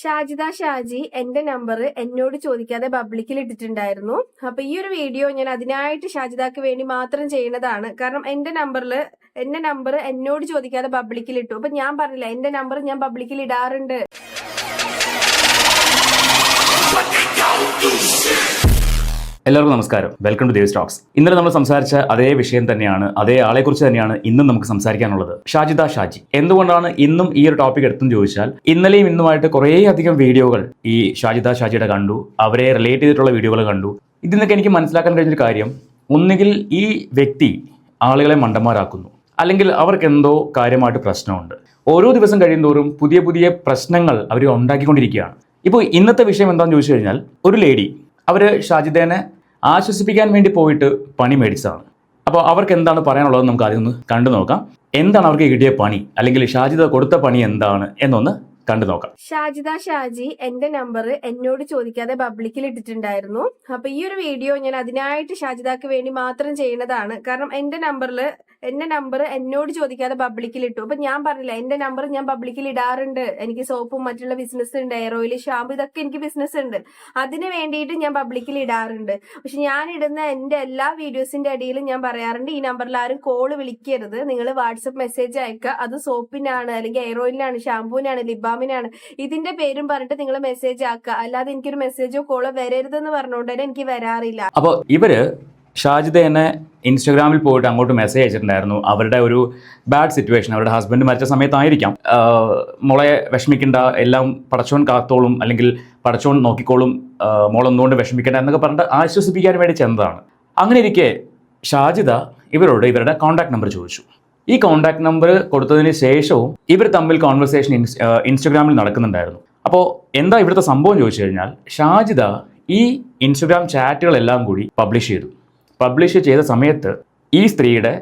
ഷാജിദ ഷാജി എന്റെ നമ്പർ എന്നോട് ചോദിക്കാതെ പബ്ലിക്കിൽ ഇട്ടിട്ടുണ്ടായിരുന്നു. അപ്പൊ ഈ ഒരു വീഡിയോ ഞാൻ അതിനായിട്ട് ഷാജിദാക്ക് വേണ്ടി മാത്രം ചെയ്യുന്നതാണ് കാരണം എന്റെ നമ്പറിൽ എന്റെ നമ്പർ എന്നോട് ചോദിക്കാതെ പബ്ലിക്കിൽ ഇട്ടു. അപ്പൊ ഞാൻ പറഞ്ഞില്ല എന്റെ നമ്പർ ഞാൻ പബ്ലിക്കിൽ ഇടാറുണ്ട്. എല്ലാവർക്കും നമസ്കാരം. വെൽക്കം ടു ദേവ് സ്റ്റോക്സ് ഇന്നലെ നമ്മൾ സംസാരിച്ച അതേ വിഷയം തന്നെയാണ് അതേ ആളെക്കുറിച്ച് തന്നെയാണ് ഇന്നും നമുക്ക് സംസാരിക്കാനുള്ളത്. ഷാജിദ ഷാജി എന്തുകൊണ്ടാണ് ഇന്നും ഈ ഒരു ടോപ്പിക് എടുത്തെന്ന് ചോദിച്ചാൽ ഇന്നലെയും ഇന്നുമായിട്ട് കുറേ അധികം വീഡിയോകൾ ഈ ഷാജിദ ഷാജിയുടെ കണ്ടു അവരെ റിലേറ്റ് ചെയ്തിട്ടുള്ള വീഡിയോകൾ കണ്ടു. ഇതിൽ നിന്നൊക്കെ എനിക്ക് മനസ്സിലാക്കാൻ കഴിഞ്ഞൊരു കാര്യം ഒന്നുകിൽ ഈ വ്യക്തി ആളുകളെ മണ്ടന്മാരാക്കുന്നു അല്ലെങ്കിൽ അവർക്ക് എന്തോ കാര്യമായിട്ട് പ്രശ്നമുണ്ട്. ഓരോ ദിവസം കഴിയുന്തോറും പുതിയ പുതിയ പ്രശ്നങ്ങൾ അവർ ഉണ്ടാക്കിക്കൊണ്ടിരിക്കുകയാണ്. ഇപ്പോൾ ഇന്നത്തെ വിഷയം എന്താണെന്ന് ചോദിച്ചു കഴിഞ്ഞാൽ ഒരു ലേഡി അവർ ഷാജിദേനെ ആശ്വസിപ്പിക്കാൻ വേണ്ടി പോയിട്ട് പണി മേടിച്ചതാണ്. അപ്പോൾ അവർക്ക് എന്താണ് പറയാനുള്ളത് നമുക്ക് ആദ്യം ഒന്ന് കണ്ടു നോക്കാം. എന്താണ് അവർക്ക് കിട്ടിയ പണി? അല്ലെങ്കിൽ ഷാജിദ കൊടുത്ത പണി എന്താണ്? എന്നൊന്ന് കണ്ടു നോക്കാം. ഷാജിദ ഷാജി എന്റെ നമ്പർ എന്നോട് ചോദിക്കാതെ പബ്ലിക്കിൽ ഇട്ടിട്ടുണ്ടായിരുന്നു. അപ്പൊ ഈ ഒരു വീഡിയോ ഞാൻ അതിനായിട്ട് ഷാജിദക്ക് വേണ്ടി മാത്രം ചെയ്യുന്നതാണ് കാരണം എന്റെ നമ്പറിൽ എന്റെ നമ്പർ എന്നോട് ചോദിക്കാതെ പബ്ലിക്കിൽ ഇട്ടു. അപ്പൊ ഞാൻ പറഞ്ഞില്ല എന്റെ നമ്പർ ഞാൻ പബ്ലിക്കിൽ ഇടാറുണ്ട്. എനിക്ക് സോപ്പും മറ്റുള്ള ബിസിനസ് ഉണ്ട് എയർ ഓയിൽ ഷാമ്പു ഇതൊക്കെ എനിക്ക് ബിസിനസ് ഉണ്ട്. അതിന് വേണ്ടിയിട്ട് ഞാൻ പബ്ലിക്കിൽ ഇടാറുണ്ട്. പക്ഷെ ഞാൻ ഇടുന്ന എന്റെ എല്ലാ വീഡിയോസിന്റെ അടിയിലും ഞാൻ പറയാറുണ്ട് ഈ നമ്പറിൽ ആരും കോൾ വിളിക്കരുത്. നിങ്ങൾ വാട്സപ്പ് മെസ്സേജ് അയക്കുക. അത് സോപ്പിനാണ് അല്ലെങ്കിൽ എയർ ഷാമ്പൂവിനാണ് ലിബാമിനാണ് ഇതിന്റെ പേരും പറഞ്ഞിട്ട് നിങ്ങൾ മെസ്സേജ് ആക്കുക. അല്ലാതെ എനിക്കൊരു മെസ്സേജോ കോളോ വരരുതെന്ന് പറഞ്ഞുകൊണ്ട് തന്നെ എനിക്ക് വരാറില്ല. അപ്പോൾ ഇവർ ഷാജിദേനെ ഇൻസ്റ്റഗ്രാമിൽ പോയിട്ട് അങ്ങോട്ട് മെസ്സേജ് അയച്ചിട്ടുണ്ടായിരുന്നു. അവരുടെ ഒരു ബാഡ് സിറ്റുവേഷൻ അവരുടെ ഹസ്ബൻഡ് മരിച്ച സമയത്തായിരിക്കാം. മോളെ വിഷമിക്കേണ്ട. എല്ലാം പടച്ചോൻ കാത്തോളും. അല്ലെങ്കിൽ പടച്ചോൻ നോക്കിക്കോളും. മോളൊന്നുകൊണ്ട് വിഷമിക്കേണ്ട എന്നൊക്കെ പറഞ്ഞിട്ട് ആശ്വസിപ്പിക്കാൻ വേണ്ടി ചെന്നതാണ്. അങ്ങനെ ഇരിക്കെ ഷാജിദ ഇവരോട് ഇവരുടെ കോൺടാക്ട് നമ്പർ ചോദിച്ചു. ഈ കോൺടാക്ട് നമ്പർ കൊടുത്തതിന് ശേഷവും ഇവർ തമ്മിൽ കോൺവെർസേഷൻ ഇൻസ്റ്റഗ്രാമിൽ നടക്കുന്നുണ്ടായിരുന്നു. അപ്പോൾ എന്താ ഇവിടുത്തെ സംഭവം ചോദിച്ചു കഴിഞ്ഞാൽ ഷാജിദ ഈ ഇൻസ്റ്റഗ്രാം ചാറ്റുകളെല്ലാം കൂടി പബ്ലിഷ് ചെയ്തു. പബ്ലിഷ് ചെയ്ത സമയത്ത് ഈ സ്ത്രീയുടെ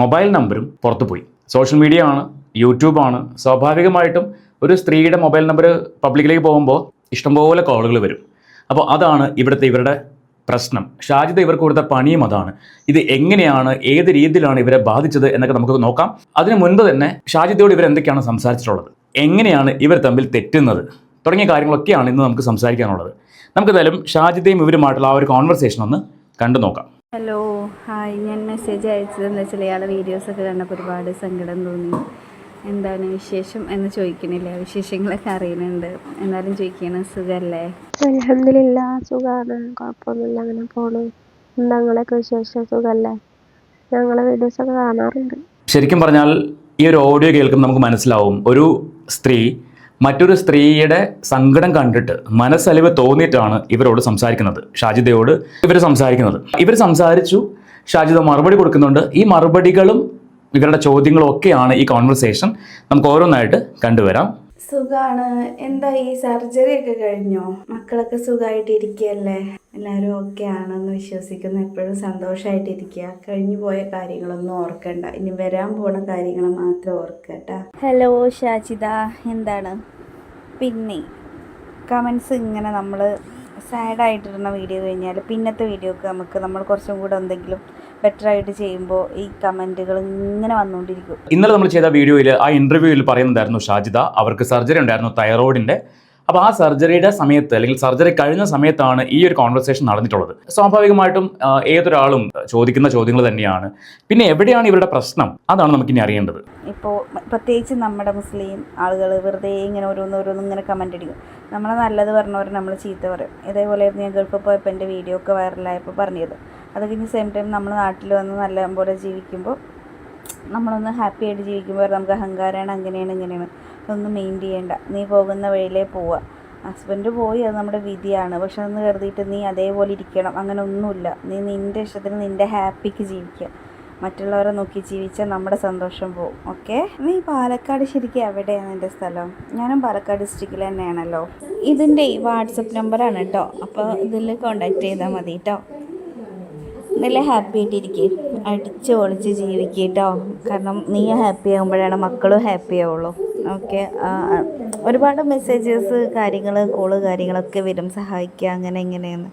മൊബൈൽ നമ്പറും പുറത്തുപോയി. സോഷ്യൽ മീഡിയ ആണ് യൂട്യൂബാണ് സ്വാഭാവികമായിട്ടും ഒരു സ്ത്രീയുടെ മൊബൈൽ നമ്പർ പബ്ലിക്കിലേക്ക് പോകുമ്പോൾ ഇഷ്ടംപോലെ കോളുകൾ വരും. അപ്പോൾ അതാണ് ഇവിടുത്തെ ഇവരുടെ പ്രശ്നം. ഷാജിദ ഇവർക്ക് കൊടുത്ത പണിയും അതാണ്. ഇത് എങ്ങനെയാണ് ഏത് രീതിയിലാണ് ഇവരെ ബാധിച്ചത് എന്നൊക്കെ നമുക്ക് നോക്കാം. അതിനു മുൻപ് തന്നെ ഷാജിദയോട് ഇവർ എന്തൊക്കെയാണ് സംസാരിച്ചിട്ടുള്ളത്? എങ്ങനെയാണ് ഇവർ തമ്മിൽ തെറ്റുന്നത്? തുടങ്ങിയ കാര്യങ്ങളൊക്കെയാണ് ഇന്ന് നമുക്ക് സംസാരിക്കാനുള്ളത്. നമുക്കെന്തായാലും ഷാജിദയും ഇവരുമായിട്ടുള്ള ആ ഒരു കോൺവെർസേഷൻ ഒന്ന് കണ്ടു നോക്കാം ഹലോ ഹായ് ഞാൻ മെസ്സേജ് അയച്ചതെന്ന് വെച്ചാൽ ഇയാളെ വീഡിയോസൊക്കെ കണ്ടപ്പോൾ ഒരുപാട് സങ്കടം തോന്നി. എന്താണ് വിശേഷം എന്ന് ചോദിക്കണില്ല? വിശേഷങ്ങളൊക്കെ അറിയുന്നുണ്ട്. എന്നാലും ചോദിക്കണം സുഖല്ലേ? അലഹമില്ല സുഖാണ്. കുഴപ്പമൊന്നുമില്ല അങ്ങനെ പോണു. ഞങ്ങളൊക്കെ വിശേഷം സുഖല്ലേ? ഞങ്ങളെ വീഡിയോസൊക്കെ കാണാറുണ്ട്. ശരിക്കും പറഞ്ഞാൽ ഈ ഒരു ഓഡിയോ കേൾക്കുമ്പോൾ നമുക്ക് മനസ്സിലാവും. ഒരു സ്ത്രീ മറ്റൊരു സ്ത്രീയുടെ സങ്കടം കണ്ടിട്ട് മനസ്സലിവ് തോന്നിയിട്ടാണ് ഇവരോട് സംസാരിക്കുന്നത്. ഷാജിദയോട് ഇവർ സംസാരിക്കുന്നത്. ഇവർ സംസാരിച്ചു. ഷാജിദ മറുപടി കൊടുക്കുന്നുണ്ട്. ഈ മറുപടികളും ഇവരുടെ ചോദ്യങ്ങളും ഒക്കെയാണ് ഈ കോൺവെർസേഷൻ നമുക്ക് ഓരോന്നായിട്ട് കണ്ടുവരാം. സുഖാണ്. എന്താ ഈ സർജറി ഒക്കെ കഴിഞ്ഞോ? മക്കളൊക്കെ സുഖമായിട്ട് ഇരിക്കുകയല്ലേ എല്ലാവരും ഓക്കെ ആണെന്ന് വിശ്വസിക്കുന്നു. എപ്പോഴും സന്തോഷമായിട്ടിരിക്കുക കഴിഞ്ഞു പോയ കാര്യങ്ങളൊന്നും ഓർക്കണ്ട. ഇനി വരാൻ പോണ കാര്യങ്ങൾ മാത്രം ഓർക്കട്ടാ ഹലോ ഷാജിത എന്താണ്? പിന്നെ കമൻസ് ഇങ്ങനെ നമ്മൾ സാഡായിട്ടിരുന്ന വീഡിയോ കഴിഞ്ഞാൽ പിന്നത്തെ വീഡിയോക്ക് നമുക്ക് നമ്മൾ കുറച്ചും കൂടെ എന്തെങ്കിലും ബെറ്റർ ആയിട്ട് ചെയ്യുമ്പോൾ ഈ കമന്റുകൾ ഇങ്ങനെ വന്നുകൊണ്ടിരിക്കും ഇന്നലെ നമ്മൾ ചെയ്ത വീഡിയോയിൽ ആ ഇന്റർവ്യൂവിൽ പറയുന്നുണ്ടായിരുന്നു ഷാജിദ. അവർക്ക് സർജറി ഉണ്ടായിരുന്നു തൈറോയിഡിന്റെ അപ്പോൾ ആ സർജറിയുടെ സമയത്ത് അല്ലെങ്കിൽ സർജറി കഴിഞ്ഞ സമയത്താണ് ഈ ഒരു കോൺവെർസേഷൻ നടന്നിട്ടുള്ളത്. സ്വാഭാവികമായിട്ടും ഏതൊരാളും ചോദിക്കുന്ന ചോദ്യങ്ങൾ തന്നെയാണ്. പിന്നെ എവിടെയാണ് ഇവരുടെ പ്രശ്നം? അതാണ് നമുക്ക് ഇനി അറിയേണ്ടത്. ഇപ്പോൾ പ്രത്യേകിച്ച് നമ്മുടെ മുസ്ലിം ആളുകൾ വെറുതെ ഇങ്ങനെ ഓരോന്ന് ഓരോന്ന് ഇങ്ങനെ കമന്റ് അടിക്കും. നമ്മളെ നല്ലത് പറഞ്ഞവരെ നമ്മൾ ചീത്ത പറയും. ഇതേപോലെ ഞാൻ ഗൾഫ് പോയപ്പോൾ എന്റെ വീഡിയോ ഒക്കെ വൈറലായപ്പോൾ പറഞ്ഞത്. അത് കഴിഞ്ഞ് സെയിം ടൈം നമ്മൾ നാട്ടിൽ വന്ന് നല്ല പോലെ ജീവിക്കുമ്പോൾ നമ്മളൊന്ന് ഹാപ്പി ആയിട്ട് ജീവിക്കുമ്പോൾ നമുക്ക് അഹങ്കാരമാണ് അങ്ങനെയാണ് ഇങ്ങനെയാണ്. അതൊന്നും മെയിൻ ചെയ്യേണ്ട. നീ പോകുന്ന വഴിയിലേ പോവുക. ഹസ്ബൻഡ് പോയി അത് നമ്മുടെ വിധിയാണ്. പക്ഷെ അതൊന്ന് കരുതിയിട്ട് നീ അതേപോലെ ഇരിക്കണം. അങ്ങനെ ഒന്നുമില്ല. നീ നിന്റെ ഇഷ്ടത്തിന് നിന്റെ ഹാപ്പിക്ക് ജീവിക്കുക. മറ്റുള്ളവരെ നോക്കി ജീവിച്ചാൽ നമ്മുടെ സന്തോഷം പോകും ഓക്കെ? നീ പാലക്കാട് ശരിക്കും എവിടെയാണ് എന്റെ സ്ഥലം? ഞാനും പാലക്കാട് ഡിസ്ട്രിക്റ്റിൽ തന്നെയാണല്ലോ. ഇതിന്റെ വാട്സപ്പ് നമ്പറാണ് കേട്ടോ അപ്പോൾ ഇതിൽ കോണ്ടാക്ട് ചെയ്താൽ മതി കേട്ടോ നല്ല ഹാപ്പി ആയിട്ടിരിക്കുക അടിച്ച് പൊളിച്ച് ജീവിക്കുക കേട്ടോ കാരണം നീ ഹാപ്പി ആകുമ്പോഴാണ് മക്കളും ഹാപ്പി ആവുള്ളൂ. ഓക്കെ ഒരുപാട് മെസ്സേജസ് കാര്യങ്ങൾ കോൾ കാര്യങ്ങളൊക്കെ വരും. സഹായിക്കുക അങ്ങനെ ഇങ്ങനെയെന്ന്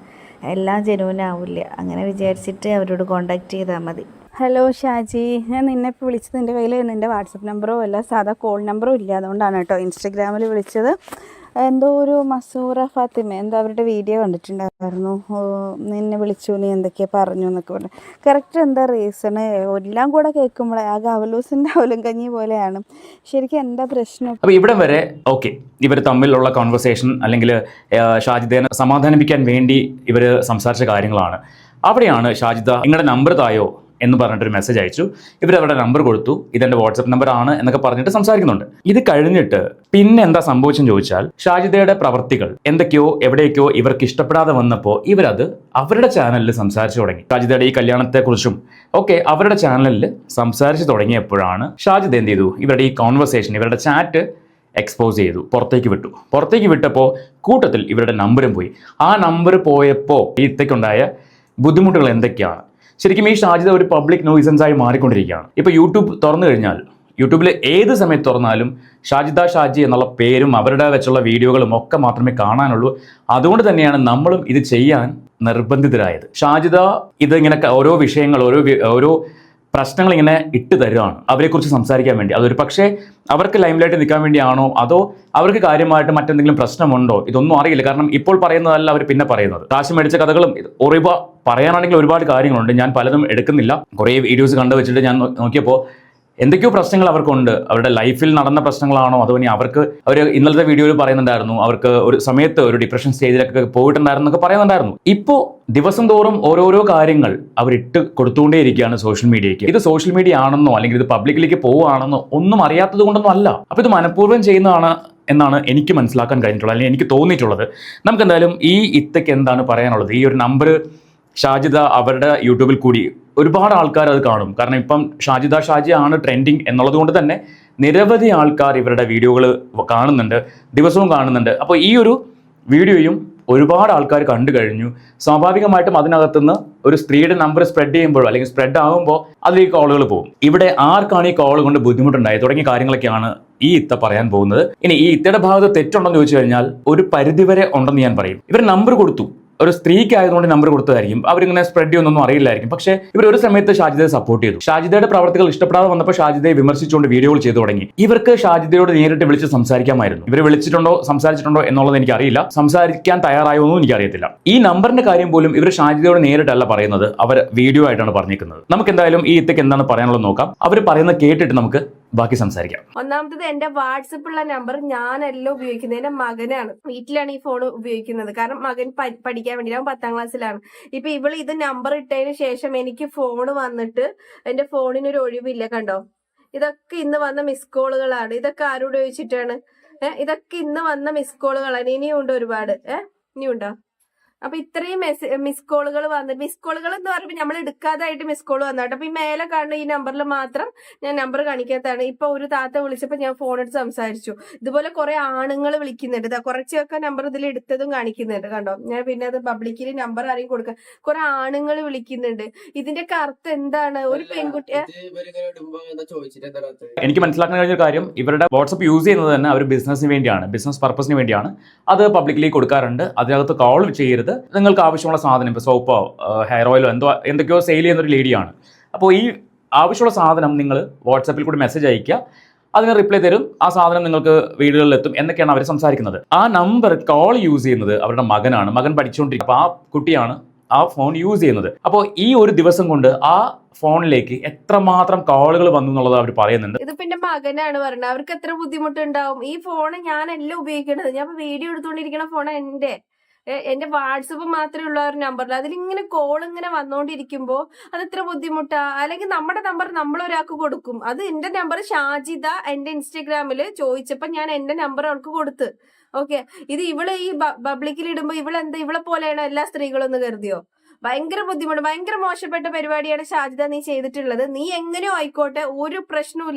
എല്ലാം ജനുവിനാവില്ല അങ്ങനെ വിചാരിച്ചിട്ട് അവരോട് കോണ്ടാക്ട് ചെയ്താൽ മതി. ഹലോ ഷാജി. ഞാൻ നിന്നെ ഇപ്പോൾ വിളിച്ചത് എന്റെ കയ്യിൽ നിന്റെ വാട്സപ്പ് നമ്പറോ അല്ല സാധാ കോൾ നമ്പറോ ഇല്ല. അതുകൊണ്ടാണ് കേട്ടോ ഇൻസ്റ്റഗ്രാമിൽ വിളിച്ചത്. എന്തോ ഒരു മസൂറ ഫാത്തിമ എന്തോ അവരുടെ വീഡിയോ കണ്ടിട്ടുണ്ടായിരുന്നു. നിന്നെ വിളിച്ചു നീ എന്തൊക്കെയാ പറഞ്ഞു എന്നൊക്കെ പറഞ്ഞു. കറക്റ്റ് എന്താ റീസണ് എല്ലാം കൂടെ കേൾക്കുമ്പോഴേ ആ ഗവലൂസിന്റെ അവലും കഞ്ഞി പോലെയാണ്. ശരിക്കും എന്താ പ്രശ്നം? അപ്പോൾ ഇവിടെ വരെ ഓക്കെ ഇവർ തമ്മിലുള്ള കോൺവെർസേഷൻ അല്ലെങ്കിൽ ഷാജിദേനെ സമാധാനിപ്പിക്കാൻ വേണ്ടി ഇവർ സംസാരിച്ച കാര്യങ്ങളാണ്. അവിടെയാണ് ഷാജിദ നിങ്ങളുടെ നമ്പർ തായോ? എന്ന് പറഞ്ഞിട്ടൊരു മെസ്സേജ് അയച്ചു. ഇവർ അവരുടെ നമ്പർ കൊടുത്തു. ഇതെന്റെ വാട്സപ്പ് നമ്പർ ആണ് എന്നൊക്കെ പറഞ്ഞിട്ട് സംസാരിക്കുന്നുണ്ട്. ഇത് കഴിഞ്ഞിട്ട് പിന്നെ എന്താ സംഭവിച്ചെന്ന് ചോദിച്ചാൽ ഷാജിദയുടെ പ്രവർത്തികൾ എന്തൊക്കെയോ എവിടെയൊക്കെയോ ഇവർക്ക് ഇഷ്ടപ്പെടാതെ വന്നപ്പോൾ ഇവരത് അവരുടെ ചാനലിൽ സംസാരിച്ചു തുടങ്ങി. ഷാജിദയുടെ ഈ കല്യാണത്തെക്കുറിച്ചും ഒക്കെ അവരുടെ ചാനലിൽ സംസാരിച്ചു തുടങ്ങിയപ്പോഴാണ് ഷാജിദ എന്ത് ചെയ്തു? ഇവരുടെ ഈ കോൺവെർസേഷൻ ഇവരുടെ ചാറ്റ് എക്സ്പോസ് ചെയ്തു. പുറത്തേക്ക് വിട്ടു. പുറത്തേക്ക് വിട്ടപ്പോൾ കൂട്ടത്തിൽ ഇവരുടെ നമ്പറും പോയി. ആ നമ്പർ പോയപ്പോൾ ഈ ഇത്തയ്ക്കുണ്ടായ ബുദ്ധിമുട്ടുകൾ എന്തൊക്കെയാണ്? ശരിക്കും ഈ ഷാജിദ ഒരു പബ്ലിക് നോയിസൻസ് ആയി മാറിക്കൊണ്ടിരിക്കുകയാണ്. ഇപ്പോൾ യൂട്യൂബ് തുറന്നു കഴിഞ്ഞാൽ യൂട്യൂബിൽ ഏത് സമയത്ത് തുറന്നാലും ഷാജിദ ഷാജി എന്നുള്ള പേരും അവരുടെ വെച്ചുള്ള വീഡിയോകളും ഒക്കെ മാത്രമേ കാണാനുള്ളൂ. അതുകൊണ്ട് തന്നെയാണ് നമ്മളും ഇത് ചെയ്യാൻ നിർബന്ധിതരായത്. ഷാജിദ ഇതിങ്ങനെ ഓരോ വിഷയങ്ങൾ ഓരോ ഓരോ പ്രശ്നങ്ങൾ ഇങ്ങനെ ഇട്ട് തരുവാണ്. അവരെക്കുറിച്ച് സംസാരിക്കാൻ വേണ്ടി. അതൊരു പക്ഷേ അവർക്ക് ലൈംലൈറ്റ് നിൽക്കാൻ വേണ്ടിയാണോ? അതോ അവർക്ക് കാര്യമായിട്ട് മറ്റെന്തെങ്കിലും പ്രശ്നമുണ്ടോ? ഇതൊന്നും അറിയില്ല. കാരണം ഇപ്പോൾ പറയുന്നതല്ല അവർ പിന്നെ പറയുന്നത്. കാശ് മേടിച്ച കഥകളും ഒരുപാട് പറയാനാണെങ്കിൽ ഒരുപാട് കാര്യങ്ങളുണ്ട്. ഞാൻ പലതും എടുക്കുന്നില്ല. കുറേ വീഡിയോസ് കണ്ടു വെച്ചിട്ട് ഞാൻ നോക്കിയപ്പോൾ എന്തൊക്കെയോ പ്രശ്നങ്ങൾ അവർക്കുണ്ട്. അവരുടെ ലൈഫിൽ നടന്ന പ്രശ്നങ്ങളാണോ? അതോ ഇനി അവർക്ക് അവർ ഇന്നലത്തെ വീഡിയോയിൽ പറയുന്നുണ്ടായിരുന്നു അവർക്ക് ഒരു സമയത്ത് ഒരു ഡിപ്രഷൻ സ്റ്റേജിലൊക്കെ പോയിട്ടുണ്ടായിരുന്നു എന്നൊക്കെ പറയുന്നുണ്ടായിരുന്നു. ഇപ്പോൾ ദിവസം തോറും ഓരോരോ കാര്യങ്ങൾ അവരിട്ട് കൊടുത്തുകൊണ്ടേയിരിക്കുകയാണ് സോഷ്യൽ മീഡിയയ്ക്ക് ഇത് സോഷ്യൽ മീഡിയ ആണെന്നോ അല്ലെങ്കിൽ ഇത് പബ്ലിക്കിലേക്ക് പോവുകയാണെന്നോ ഒന്നും അറിയാത്തത് കൊണ്ടൊന്നും അല്ല. അപ്പോൾ ഇത് മനഃപൂർവം ചെയ്യുന്നതാണ് എന്നാണ് എനിക്ക് മനസ്സിലാക്കാൻ കഴിഞ്ഞിട്ടുള്ളത് അല്ലെങ്കിൽ എനിക്ക് തോന്നിയിട്ടുള്ളത്. നമുക്ക് എന്തായാലും ഈ ഇത്തയ്ക്ക് എന്താണ് പറയാനുള്ളത്? ഈ ഒരു നമ്പർ ഷാജിദ അവരുടെ യൂട്യൂബിൽ കൂടി ഒരുപാട് ആൾക്കാർ അത് കാണും. കാരണം ഇപ്പം ഷാജിദ ഷാജി ആണ് ട്രെൻഡിങ് എന്നുള്ളത് കൊണ്ട് തന്നെ നിരവധി ആൾക്കാർ ഇവരുടെ വീഡിയോകൾ കാണുന്നുണ്ട് ദിവസവും കാണുന്നുണ്ട്. അപ്പോൾ ഈ ഒരു വീഡിയോയും ഒരുപാട് ആൾക്കാർ കണ്ടു കഴിഞ്ഞു. സ്വാഭാവികമായിട്ടും അതിനകത്തുനിന്ന് ഒരു സ്ത്രീയുടെ നമ്പർ സ്പ്രെഡ് ചെയ്യുമ്പോഴോ അല്ലെങ്കിൽ സ്പ്രെഡ് ആകുമ്പോൾ അതിൽ ഈ കോളുകൾ പോകും. ഇവിടെ ആർക്കാണ് ഈ കോൾ കൊണ്ട് ബുദ്ധിമുട്ടുണ്ടായത്? തുടങ്ങിയ കാര്യങ്ങളൊക്കെയാണ് ഈ ഇത്ത പറയാൻ പോകുന്നത്. ഇനി ഈ ഇത്തയുടെ ഭാഗത്ത് തെറ്റുണ്ടെന്ന് ചോദിച്ചു കഴിഞ്ഞാൽ ഒരു പരിധിവരെ ഉണ്ടെന്ന് ഞാൻ പറയും. ഇവർ നമ്പർ കൊടുത്തു. ഒരു സ്ത്രീക്ക് ആയതുകൊണ്ട് നമ്പർ കൊടുത്തതായിരിക്കും. അവരിങ്ങനെ സ്പ്രെഡ് ചെയ്യുന്നൊന്നും അറിയില്ലായിരിക്കും. പക്ഷെ ഇവർ ഒരു സമയത്ത് ഷാജിദയെ സപ്പോർട്ട് ചെയ്തു. ഷാജിദയുടെ പ്രവർത്തികൾ ഇഷ്ടപ്പെടാതെ വന്നപ്പോൾ ഷാജിദയെ വിമർശിച്ചുകൊണ്ട് വീഡിയോകൾ ചെയ്തു തുടങ്ങി. ഇവർക്ക് ഷാജിദയോട് നേരിട്ട് വിളിച്ച് സംസാരിക്കാമായിരുന്നു. ഇവർ വിളിച്ചിട്ടുണ്ടോ സംസാരിച്ചിട്ടുണ്ടോ എന്നുള്ളത് എനിക്കറിയില്ല. സംസാരിക്കാൻ തയ്യാറായോ എന്നും എനിക്കറിയത്തില്ല. ഈ നമ്പറിന്റെ കാര്യം പോലും ഇവർ ഷാജിദയോട് നേരിട്ടല്ല പറയുന്നത്. അവർ വീഡിയോ ആയിട്ടാണ് പറഞ്ഞിരിക്കുന്നത്. നമുക്ക് എന്തായാലും ഈ ഇത്തക്ക് എന്താണ് പറയാനുള്ളത് നോക്കാം. അവർ പറയുന്നത് കേട്ടിട്ട് നമുക്ക് ബാക്കി സംസാരിക്കാം. ഒന്നാമത്തത് എന്റെ വാട്സപ്പുള്ള നമ്പർ ഞാനല്ല ഉപയോഗിക്കുന്നത് എന്റെ മകനാണ്. വീട്ടിലാണ് ഈ ഫോൺ ഉപയോഗിക്കുന്നത്. കാരണം മകൻ പഠിക്കാൻ വേണ്ടി അവൻ പത്താം ക്ലാസ്സിലാണ്. ഇപ്പൊ ഇവൾ ഇത് നമ്പർ ഇട്ടതിന് ശേഷം എനിക്ക് ഫോൺ വന്നിട്ട് എന്റെ ഫോണിന് ഒരു ഒഴിവില്ല കണ്ടോ? ഇതൊക്കെ ഇന്ന് വന്ന മിസ് കോളുകളാണ് ഇതൊക്കെ ആരോട് ചോദിച്ചിട്ടാണ്? ഏഹ് ഇതൊക്കെ ഇന്ന് വന്ന മിസ് കോളുകളാണ് ഇനിയും ഉണ്ട് ഒരുപാട്. ഏഹ് ഇനിയുണ്ടോ അപ്പൊ ഇത്രയും മെസ് മിസ് കോളുകൾ വന്ന് മിസ് കോളുകൾ എന്ന് പറയുമ്പോൾ നമ്മൾ എടുക്കാതായിട്ട് മിസ് കോൾ വന്നാട്ടോ അപ്പൊ ഈ മേലെ കാണുന്ന ഈ നമ്പറിൽ മാത്രം ഞാൻ നമ്പർ കാണിക്കാത്തതാണ്. ഇപ്പൊ ഒരു താത്ത വിളിച്ചപ്പോ ഞാൻ ഫോൺ എടുത്ത് സംസാരിച്ചു. ഇതുപോലെ കുറെ ആണുങ്ങൾ വിളിക്കുന്നുണ്ട് ഇതാ കുറച്ചൊക്കെ നമ്പർ ഇതിൽ എടുത്തതും കാണിക്കുന്നുണ്ട് കണ്ടോ? ഞാൻ പിന്നെ അത് പബ്ലിക്കിൽ നമ്പർ ആരെയും കൊടുക്കാം കുറെ ആണുങ്ങൾ വിളിക്കുന്നുണ്ട്. ഇതിന്റെ അർത്ഥം എന്താണ്? ഒരു പെൺകുട്ടി ഏ? ഇവരിങ്ങനെ ഇടുമ്പോ ചോദിച്ചിട്ട് എന്താ എനിക്ക് മനസ്സിലാക്കാൻ കഴിഞ്ഞ ഒരു കാര്യം ഇവരുടെ വാട്സപ്പ് യൂസ് ചെയ്യുന്നത് തന്നെ അവർ ബിസിനസിന് വേണ്ടിയാണ് ബിസിനസ് പർപ്പസിന് വേണ്ടിയാണ്. അത് പബ്ലിക്കലി കൊടുക്കാറുണ്ട്. അതിനകത്ത് കോൾ ചെയ്യരുത്. നിങ്ങൾക്ക് ആവശ്യമുള്ള സാധനം ഇപ്പോൾ സോപ്പോ ഹെയർ ഓയിലോ എന്തോ എന്തൊക്കെയോ സെയിൽ ചെയ്യുന്ന ഒരു ലേഡിയാണ്. അപ്പോൾ ഈ ആവശ്യമുള്ള സാധനം നിങ്ങൾ വാട്സപ്പിൽ കൂടി മെസ്സേജ് അയക്കുക അതിന് റിപ്ലൈ തരും. ആ സാധനം നിങ്ങൾക്ക് വീടുകളിലെത്തും എന്നൊക്കെയാണ് അവർ സംസാരിക്കുന്നത്. ആ നമ്പർ കോൾ യൂസ് ചെയ്യുന്നത് അവരുടെ മകനാണ്. മകൻ പഠിച്ചുകൊണ്ടിരിക്കുക അപ്പോൾ ആ കുട്ടിയാണ് ആ ഫോൺ യൂസ് ചെയ്യുന്നത്. അപ്പോൾ ഈ ഒരു ദിവസം കൊണ്ട് ആ ഫോണിലേക്ക് എത്രമാത്രം കോളുകൾ വന്നു എന്നുള്ളത് അവർ പറയുന്നുണ്ട്. ഇത് പിന്നെ മകനാണ് പറയുന്നത് അവർക്ക് എത്ര ബുദ്ധിമുട്ടുണ്ടാവും? ഈ ഫോൺ ഞാനല്ല ഉപയോഗിക്കേണ്ടത് ഞാൻ വീഡിയോ എടുത്തുകൊണ്ടിരിക്കുന്ന ഫോൺ എന്റെ എന്റെ വാട്സപ്പ് മാത്രമേ ഉള്ള ഒരു നമ്പറിൽ അതിലിങ്ങനെ കോൾ ഇങ്ങനെ വന്നോണ്ടിരിക്കുമ്പോ അത് ഇത്ര ബുദ്ധിമുട്ടാ? അല്ലെങ്കിൽ നമ്മുടെ നമ്പർ നമ്മൾ ഒരാൾക്ക് കൊടുക്കും. അത് എന്റെ നമ്പർ ഷാജിദ എന്റെ ഇൻസ്റ്റഗ്രാമിൽ ചോദിച്ചപ്പോ ഞാൻ എന്റെ നമ്പർ അവൾക്ക് കൊടുത്ത്. ഓക്കെ ഇത് ഇവൾ ഈ പബ്ലിക്കിൽ ഇടുമ്പോ ഇവളെന്താ? ഇവളെ പോലെയാണോ എല്ലാ സ്ത്രീകളും എന്ന് കരുതിയോ? ഭയങ്കര ബുദ്ധിമുട്ട് ഭയങ്കര മോശപ്പെട്ട പരിപാടിയാണ് ഷാജിദ നീ ചെയ്തിട്ടുള്ളത്. നീ എങ്ങനെയോ ആയിക്കോട്ടെ ഒരു പ്രശ്നവും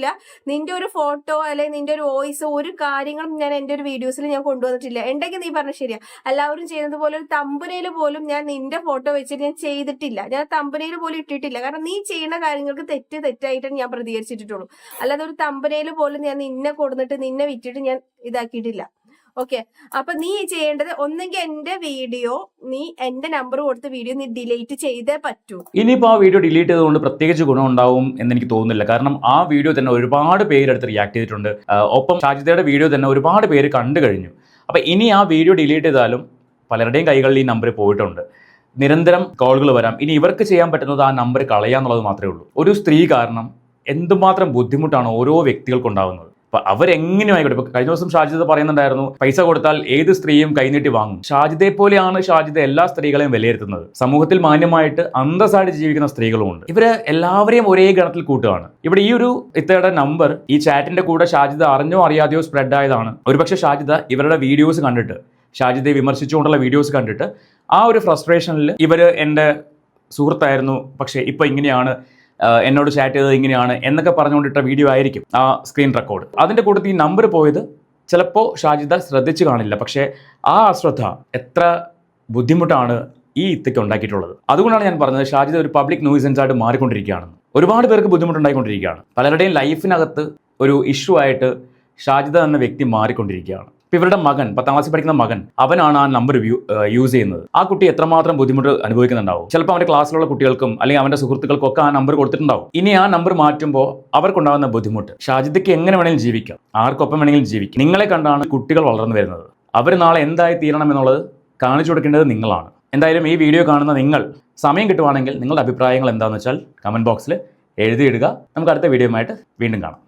നിന്റെ ഒരു ഫോട്ടോ അല്ലെങ്കിൽ നിന്റെ ഒരു വോയിസ് ഒരു കാര്യങ്ങളും ഞാൻ എന്റെ ഒരു വീഡിയോസിൽ ഞാൻ കൊണ്ടുവന്നിട്ടില്ല. എന്തെങ്കിലും നീ പറഞ്ഞ ശരിയാ. എല്ലാവരും ചെയ്യുന്നത് പോലെ ഒരു തമ്പനയിൽ പോലും ഞാൻ നിന്റെ ഫോട്ടോ വെച്ചിട്ട് ഞാൻ ചെയ്തിട്ടില്ല. ഞാൻ തമ്പനയിൽ പോലും ഇട്ടിട്ടില്ല. കാരണം നീ ചെയ്യുന്ന കാര്യങ്ങൾക്ക് തെറ്റ് തെറ്റായിട്ടാണ് ഞാൻ പ്രതികരിച്ചിട്ടുള്ളൂ. അല്ലാതെ ഒരു തമ്പനയിൽ പോലും ഞാൻ നിന്നെ കൊടുത്തിട്ട് നിന്നെ വിറ്റിട്ട് ഞാൻ ഇതാക്കിയിട്ടില്ല. ഓക്കെ അപ്പൊ നീ ചെയ്യേണ്ടത് ഒന്നെങ്കിൽ എന്റെ വീഡിയോ നീ എന്റെ നമ്പർ കൊടുത്ത വീഡിയോ നീ ഡിലീറ്റ് ചെയ്തേ പറ്റൂ. ഇനിയിപ്പോ ആ വീഡിയോ ഡിലീറ്റ് ചെയ്തുകൊണ്ട് പ്രത്യേകിച്ച് ഗുണമുണ്ടാവും എന്ന് എനിക്ക് തോന്നുന്നില്ല. കാരണം ആ വീഡിയോ തന്നെ ഒരുപാട് പേരെടുത്ത് റിയാക്ട് ചെയ്തിട്ടുണ്ട്. ഒപ്പം ഷാജിദയുടെ വീഡിയോ തന്നെ ഒരുപാട് പേര് കണ്ടു കഴിഞ്ഞു. അപ്പൊ ഇനി ആ വീഡിയോ ഡിലീറ്റ് ചെയ്താലും പലരുടെയും കൈകളിൽ ഈ നമ്പർ പോയിട്ടുണ്ട്. നിരന്തരം കോളുകൾ വരാം. ഇനി ഇവർക്ക് ചെയ്യാൻ പറ്റുന്നത് ആ നമ്പർ കളയാന്നുള്ളത് മാത്രമേ ഉള്ളൂ. ഒരു സ്ത്രീ കാരണം എന്തുമാത്രം ബുദ്ധിമുട്ടാണ് ഓരോ വ്യക്തികൾക്കുണ്ടാകുന്നത് അപ്പൊ അവരെങ്ങനെ ആയിക്കോട്ടെ ഇപ്പൊ കഴിഞ്ഞ ദിവസം ഷാജിദ പറയുന്നുണ്ടായിരുന്നു പൈസ കൊടുത്താൽ ഏത് സ്ത്രീയും കൈനീട്ടി വാങ്ങും. ഷാജിദയെ പോലെയാണ് ഷാജിദ എല്ലാ സ്ത്രീകളെയും വിലയിരുത്തുന്നത്. സമൂഹത്തിൽ മാന്യമായിട്ട് അന്തസ്സായിട്ട് ജീവിക്കുന്ന സ്ത്രീകളുമുണ്ട്. ഇവർ എല്ലാവരെയും ഒരേ ഗണത്തിൽ കൂട്ടുകയാണ്. ഇവിടെ ഈ ഒരു ഇത്തയുടെ നമ്പർ ഈ ചാറ്റിന്റെ കൂടെ ഷാജിദ അറിഞ്ഞോ അറിയാതെയോ സ്പ്രെഡ് ആയതാണ്. ഒരുപക്ഷെ ഷാജിദ ഇവരുടെ വീഡിയോസ് കണ്ടിട്ട് ഷാജിദയെ വിമർശിച്ചുകൊണ്ടുള്ള വീഡിയോസ് കണ്ടിട്ട് ആ ഒരു ഫ്രസ്ട്രേഷനിൽ ഇവർ എന്റെ സുഹൃത്തായിരുന്നു പക്ഷേ ഇപ്പോൾ ഇങ്ങനെയാണ്. എന്നോട് ചാറ്റ് ചെയ്തത് ഇങ്ങനെയാണ് എന്നൊക്കെ പറഞ്ഞുകൊണ്ടിട്ട വീഡിയോ ആയിരിക്കും ആ സ്ക്രീൻ റെക്കോർഡ് അതിന്റെ കൂട്ടത്തിൽ ഈ നമ്പർ പോയത് ചിലപ്പോൾ ഷാജിദ ശ്രദ്ധിച്ചു കാണില്ല. പക്ഷേ ആ അശ്രദ്ധ എത്ര ബുദ്ധിമുട്ടാണ് ഈ ഇത്തയ്ക്ക് ഉണ്ടാക്കിയിട്ടുള്ളത്. അതുകൊണ്ടാണ് ഞാൻ പറഞ്ഞത് ഷാജിദ ഒരു പബ്ലിക് ന്യൂസൻസ് ആയിട്ട് മാറിക്കൊണ്ടിരിക്കുകയാണെന്ന്. ഒരുപാട് പേർക്ക് ബുദ്ധിമുട്ടുണ്ടായിക്കൊണ്ടിരിക്കുകയാണ്. പലരുടെയും ലൈഫിനകത്ത് ഒരു ഇഷ്യൂ ആയിട്ട് ഷാജിദ എന്ന വ്യക്തി മാറിക്കൊണ്ടിരിക്കുകയാണ്. ഇപ്പം ഇവരുടെ മകൻ പത്താം ക്ലാസ്സിൽ പഠിക്കുന്ന മകൻ അവനാണ് ആ നമ്പർ യൂസ് ചെയ്യുന്നത്. ആ കുട്ടി എത്രമാത്രം ബുദ്ധിമുട്ട് അനുഭവിക്കുന്നുണ്ടാവും? ചിലപ്പോൾ അവന്റെ ക്ലാസ്സിലുള്ള കുട്ടികൾക്കും അല്ലെങ്കിൽ അവന്റെ സുഹൃത്തുക്കൾക്കും ഒക്കെ ആ നമ്പർ കൊടുത്തിട്ടുണ്ടാവും. ഇനി ആ നമ്പർ മാറ്റുമ്പോൾ അവർക്കുണ്ടാകുന്ന ബുദ്ധിമുട്ട് ഷാജിദയ്ക്ക് എങ്ങനെ വേണമെങ്കിലും ജീവിക്കാം ആർക്കൊപ്പം വേണമെങ്കിലും ജീവിക്കാം. നിങ്ങളെ കണ്ടാണ് കുട്ടികൾ വളർന്നു വരുന്നത്. അവർ നാളെ എന്തായി തീരണം എന്നുള്ളത് കാണിച്ചു കൊടുക്കേണ്ടത് നിങ്ങളാണ്. എന്തായാലും ഈ വീഡിയോ കാണുന്ന നിങ്ങൾ സമയം കിട്ടുവാണെങ്കിൽ നിങ്ങളുടെ അഭിപ്രായങ്ങൾ എന്താണെന്ന് വെച്ചാൽ കമന്റ് ബോക്സിൽ എഴുതിയിടുക. നമുക്ക് അടുത്ത വീഡിയോയുമായിട്ട് വീണ്ടും കാണാം.